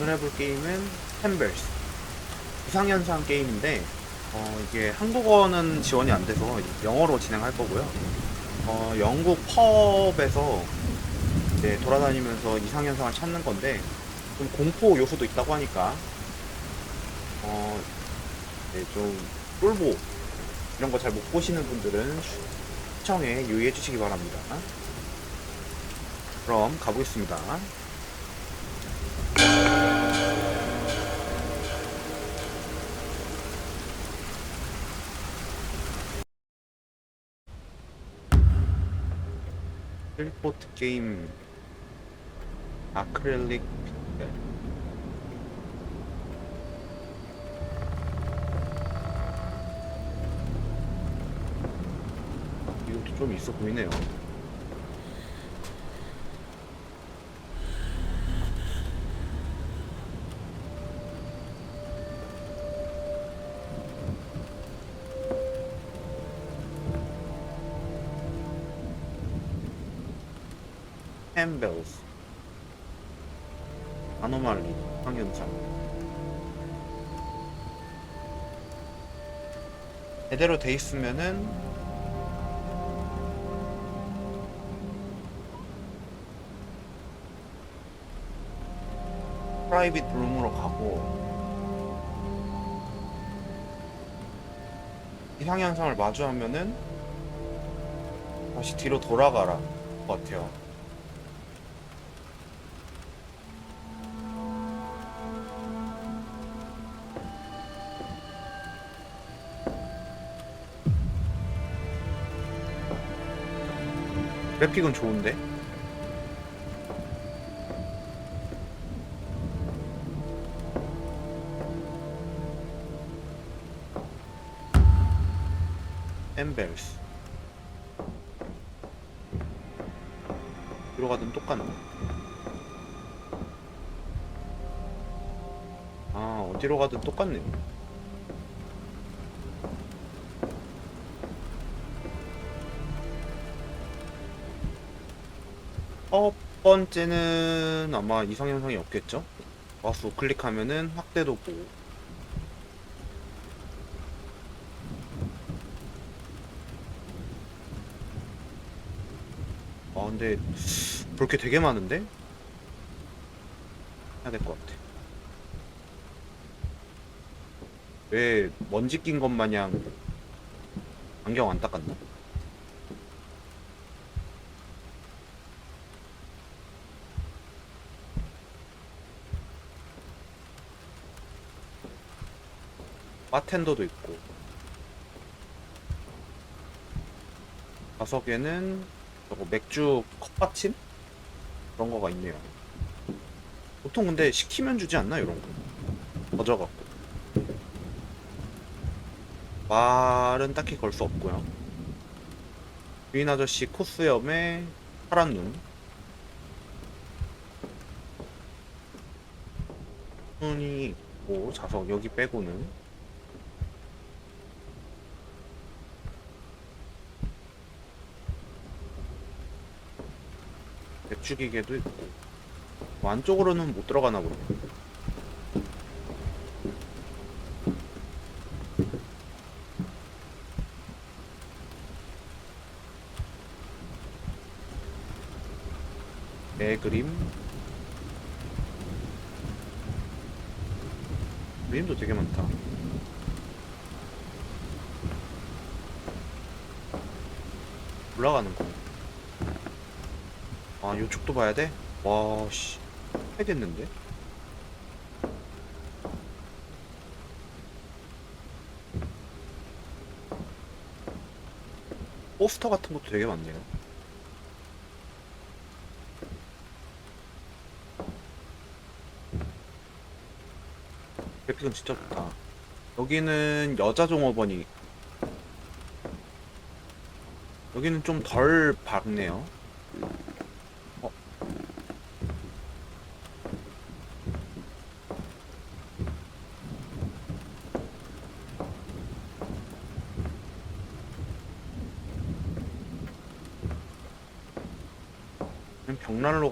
오늘 해볼 게임은 템벨스 이상현상 게임인데 어, 이게 한국어는 지원이 안 돼서 영어로 진행할 거고요. 어, 영국 펍에서 이제 돌아다니면서 이상현상을 찾는 건데 좀 공포 요소도 있다고 하니까 어, 네, 좀 쫄보 이런 거 잘 못 보시는 분들은 시청에 유의해 주시기 바랍니다. 그럼 가보겠습니다. 필포트 게임 아크릴릭 픽셀 이것도 좀 있어 보이네요. 햄벨스 아노말리 황현상 제대로 돼 있으면은 프라이빗 룸으로 가고 이상현상을 마주하면은 다시 뒤로 돌아가라 것 같아요. 그래픽은 좋은데? 엠벨스. 뒤로 가든 똑같네. 아 어디로 가든 똑같네 첫 번째는 아마 이상 현상이 없겠죠? 마우스 클릭하면은 확대도 보고 아 근데 볼 게 되게 많은데? 해야 될 것 같아 왜 먼지 낀 것 마냥 안경 안 닦았나? 바텐더도 있고. 좌석에는 저거 맥주 컵받침? 그런 거가 있네요. 보통 근데 시키면 주지 않나 이런 거? 젖어갖고. 말은 딱히 걸 수 없고요. 주인 아저씨 코스염에 파란 눈. 눈이 있고 좌석 여기 빼고는 기계도 있고. 뭐 안쪽으로는 못 들어가나 보네. 내 그림. 그림도 되게 많다. 올라가는 거 아, 요쪽도 봐야 돼? 와, 씨. 해야겠는데? 포스터 같은 것도 되게 많네요. 그래픽은 진짜 좋다. 여기는 여자 종업원이 여기는 좀 덜 밝네요.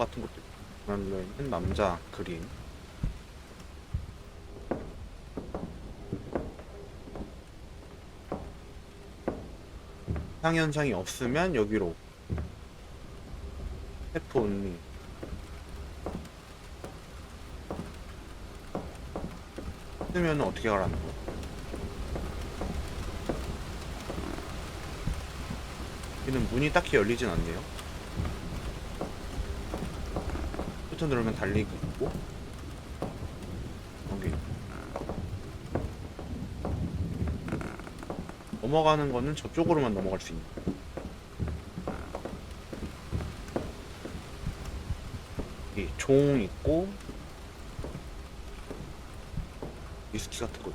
같은 것도 있고. 그런데 흰 남자 그림. 이상 현상이 없으면 여기로 F 온리 쓰면 어떻게 하라는 거야? 여기는 문이 딱히 열리진 않네요 버튼 누르면 달리기 있고. 여기 넘어가는 거는 저쪽으로만 넘어갈 수 있는 여기 종 있고 위스키 같은 거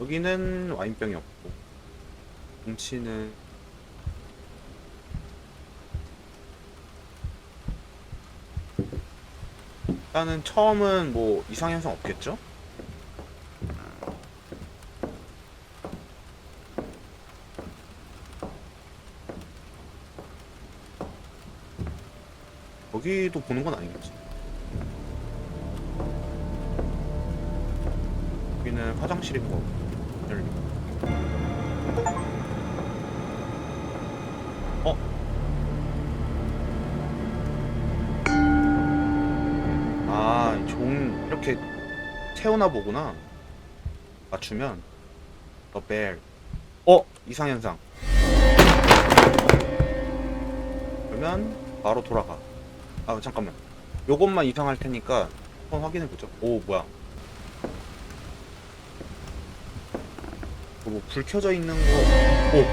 여기는 와인병이 없고. 뭉치는 일단은 처음은 뭐 이상현상 없겠죠? 여기도 보는 건 아니겠지. 여기는 화장실인 거. 열리. 어? 태우나 보구나. 맞추면 The. 어, 이상 현상. 그러면 바로 돌아가. 아 잠깐만 요것만 이상할 테니까 한번 확인해 보죠 오 뭐야 뭐 불 켜져 있는 거 오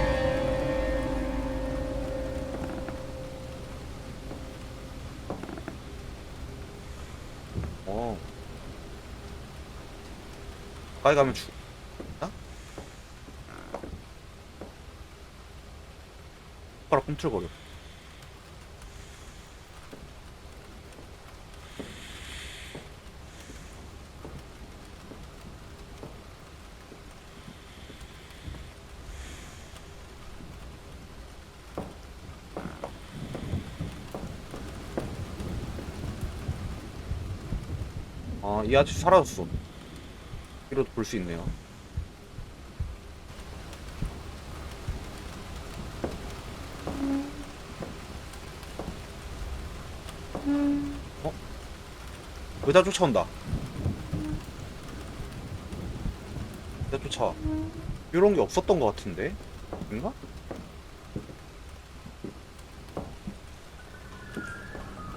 어. 가까이 가면 죽 나? 손가락 꿈틀거려 아, 이 아저씨 사라졌어. 이로도 볼수 있네요. 어? 여자 쫓아온다. 여자 쫓아와. 이런 게 없었던 것 같은데? 인가?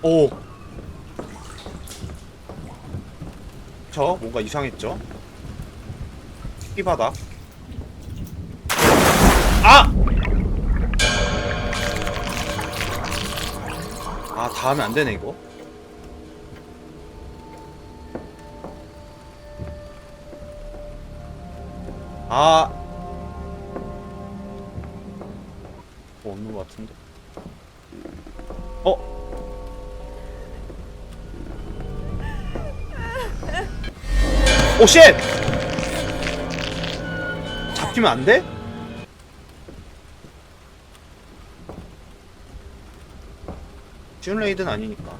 오! 저 뭔가 이상했죠? 피바닥 아! 아 다음에 안 되네 이거 아 뭐 없는 것 같은데 어? 오 쉣! 잡히면 안 돼? 준 레이드는 아니니까.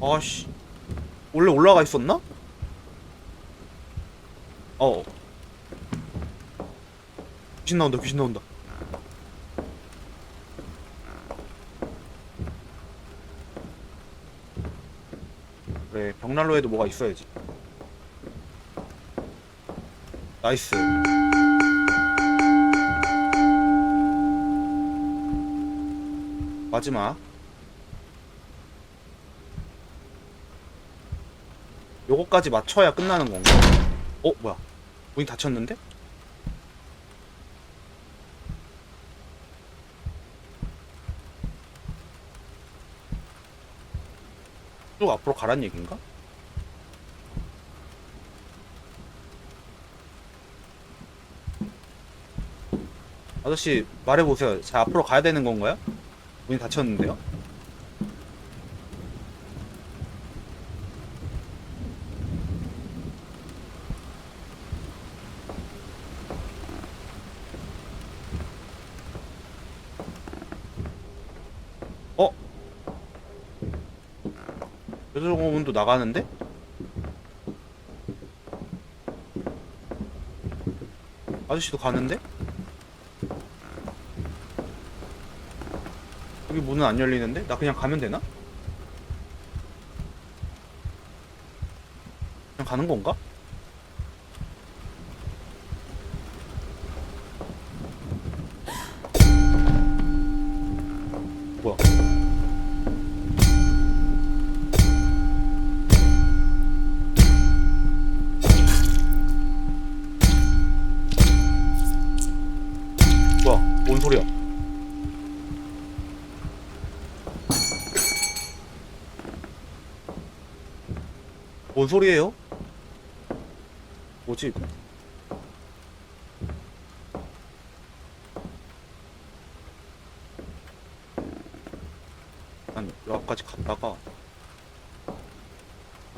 아씨. 원래 올라가 있었나? 어. 귀신 나온다, 귀신 나온다. 그래, 벽난로에도 뭐가 있어야지. 나이스. 마지막. 요거까지 맞춰야 끝나는 건가? 어, 뭐야? 문이 닫혔는데? 쭉 앞으로 가란 얘긴가? 아저씨 말해보세요. 자 앞으로 가야 되는 건가요? 문이 닫혔는데요? 어? 여자공원도 나가는데? 아저씨도 가는데? 여기 문은 안 열리는데? 나 그냥 가면 되나? 그냥 가는 건가? 뭔 소리예요? 뭐지? 난 여기까지 갔다가 아,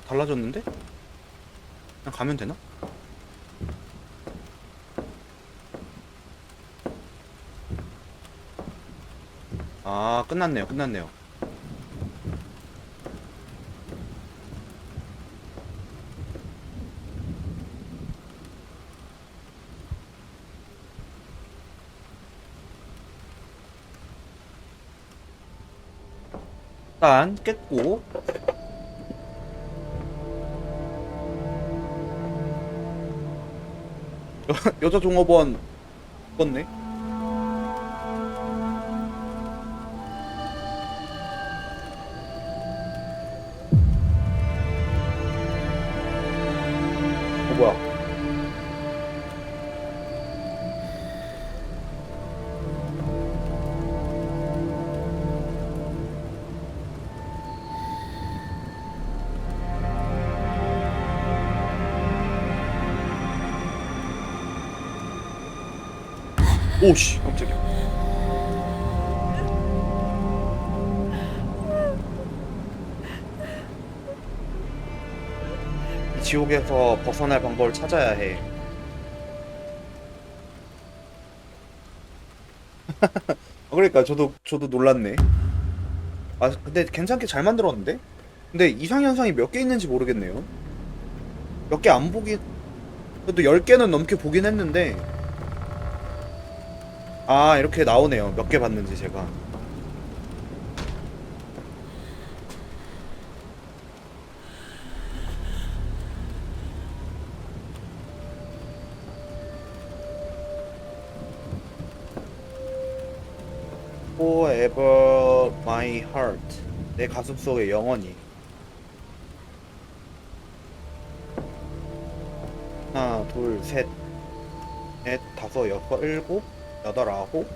달라졌는데? 그냥 가면 되나? 아 끝났네요 끝났네요 일단 깼고. 여, 여자 종업원 죽었네 오씨 깜짝이야. 이 지옥에서 벗어날 방법을 찾아야 해. 그러니까 저도 저도 놀랐네. 아 근데 괜찮게 잘 만들었는데? 근데 이상현상이 몇 개 있는지 모르겠네요. 몇 개 안 보기 그래도 10개는 넘게 보긴 했는데 아 이렇게 나오네요. 몇 개 봤는지 제가. Forever my heart. 내 가슴 속에 영원히. 하나 둘셋. 넷 다섯 여섯 일곱 여덟 아홉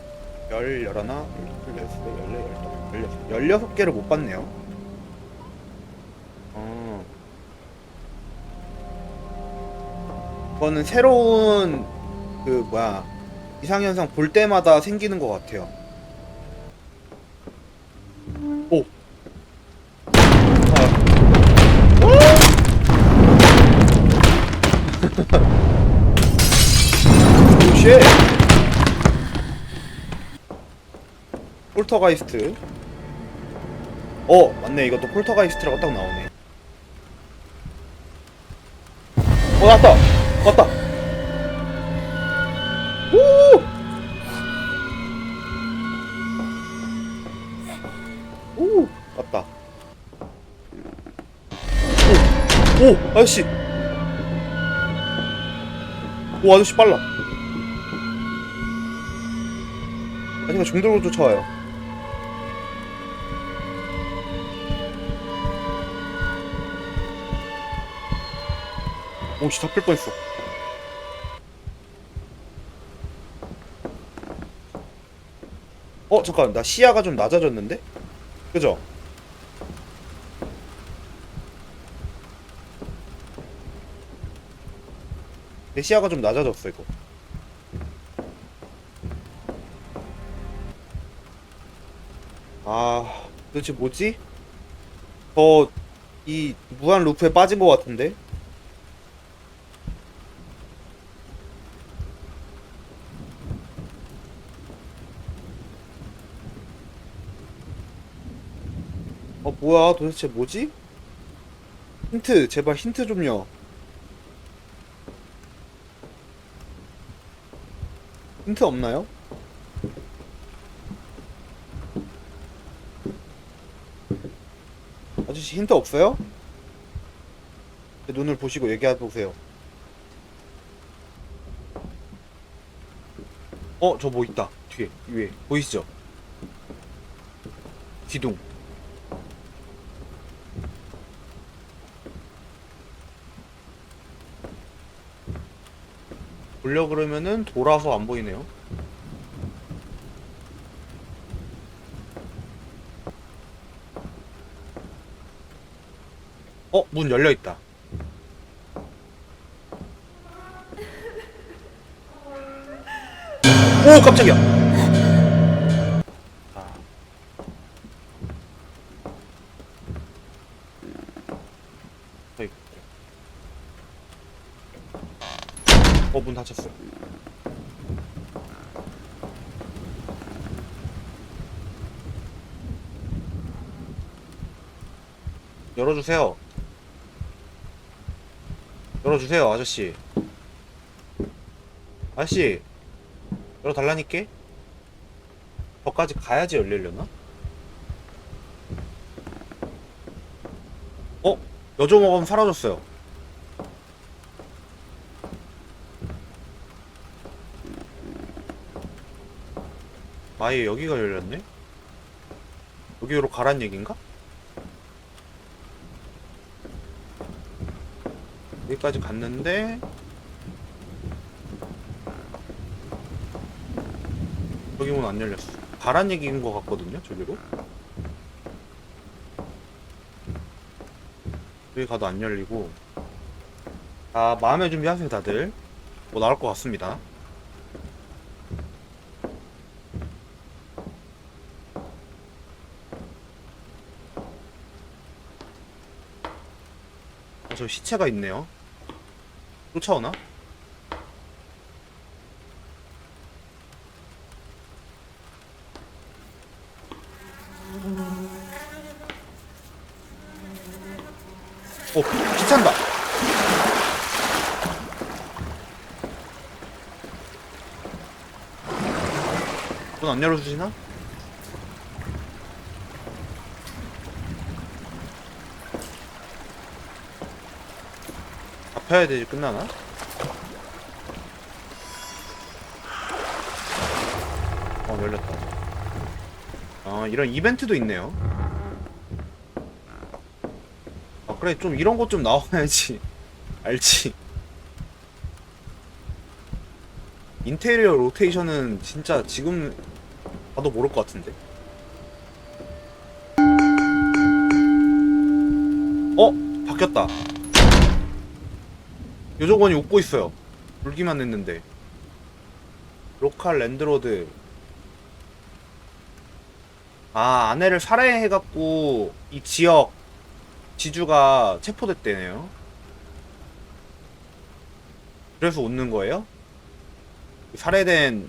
열 열하나 열둘 열셋 열네 열다섯 열여섯 열여섯 개를 못 봤네요. 어. 그거는 새로운 그 뭐야 이상현상 볼 때마다 생기는 것 같아요. 오. 아. 오 쉣. 폴터가이스트. 어 맞네. 이것도 폴터가이스트라고 딱 나오네. 어 나왔다. 왔다. 오오! 왔다. 오, 오! 아저씨. 오 아저씨 빨라. 아저씨가 종 들고 쫓아와요 오씨 잡힐 뻔했어 어 잠깐 나 시야가 좀 낮아졌는데? 그죠? 내 시야가 좀 낮아졌어 이거 아 도대체 뭐지? 저 이 무한 루프에 빠진 것 같은데? 뭐야 도대체 뭐지? 힌트 제발 힌트 좀요 힌트 없나요? 아저씨 힌트 없어요? 제 눈을 보시고 얘기해 보세요. 어, 저 뭐 있다. 뒤에, 위에. 보이시죠? 기둥. 보려 그러면은 돌아서 안 보이네요. 어, 문 열려 있다. 오, 깜짝이야. 아. 어이. 어, 문 닫혔어. 열어주세요. 열어주세요, 아저씨. 아저씨, 열어달라니까? 저까지 가야지 열리려나? 어? 여조목은 사라졌어요. 아예 여기가 열렸네? 여기로 가란 얘긴가? 여기까지 갔는데 여기 문 안 열렸어. 가란 얘기인 것 같거든요, 저기로. 여기 가도 안 열리고. 아, 마음의 준비하세요, 다들. 뭐 나올 것 같습니다. 어, 저 시체가 있네요. 쫓아오나? 오, 귀찮다. 문 안 열어주시나? 잡혀야 되지 끝나나? 어 열렸다. 아 이런 이벤트도 있네요. 아 그래 좀 이런 것 좀 나와야지 알지. 인테리어 로테이션은 진짜 지금 봐도 모를 것 같은데. 어 바뀌었다. 요조건이 웃고 있어요. 울기만 했는데. 로컬 랜드로드. 아, 아내를 살해해갖고, 이 지역, 지주가 체포됐대네요. 그래서 웃는 거예요? 살해된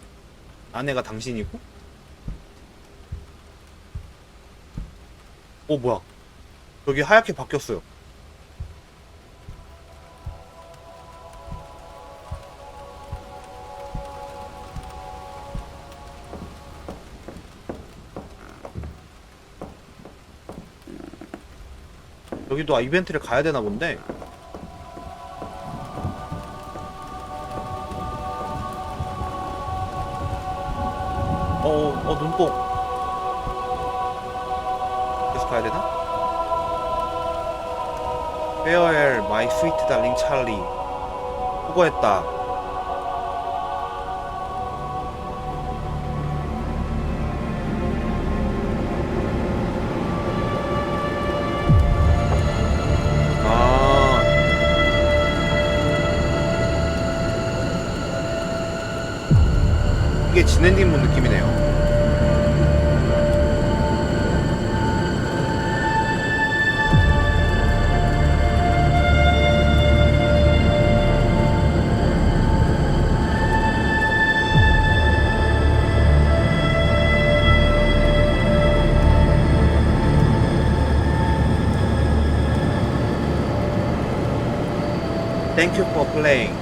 아내가 당신이고? 어, 뭐야. 여기 하얗게 바뀌었어요. 여기도 아, 이벤트를 가야 되나 본데. 어, 어, 어, 눈뽕. 계속 가야 되나? Farewell, my sweet darling Charlie. 수고했다. 이게 진엔딩문 느낌이네요. You for playing.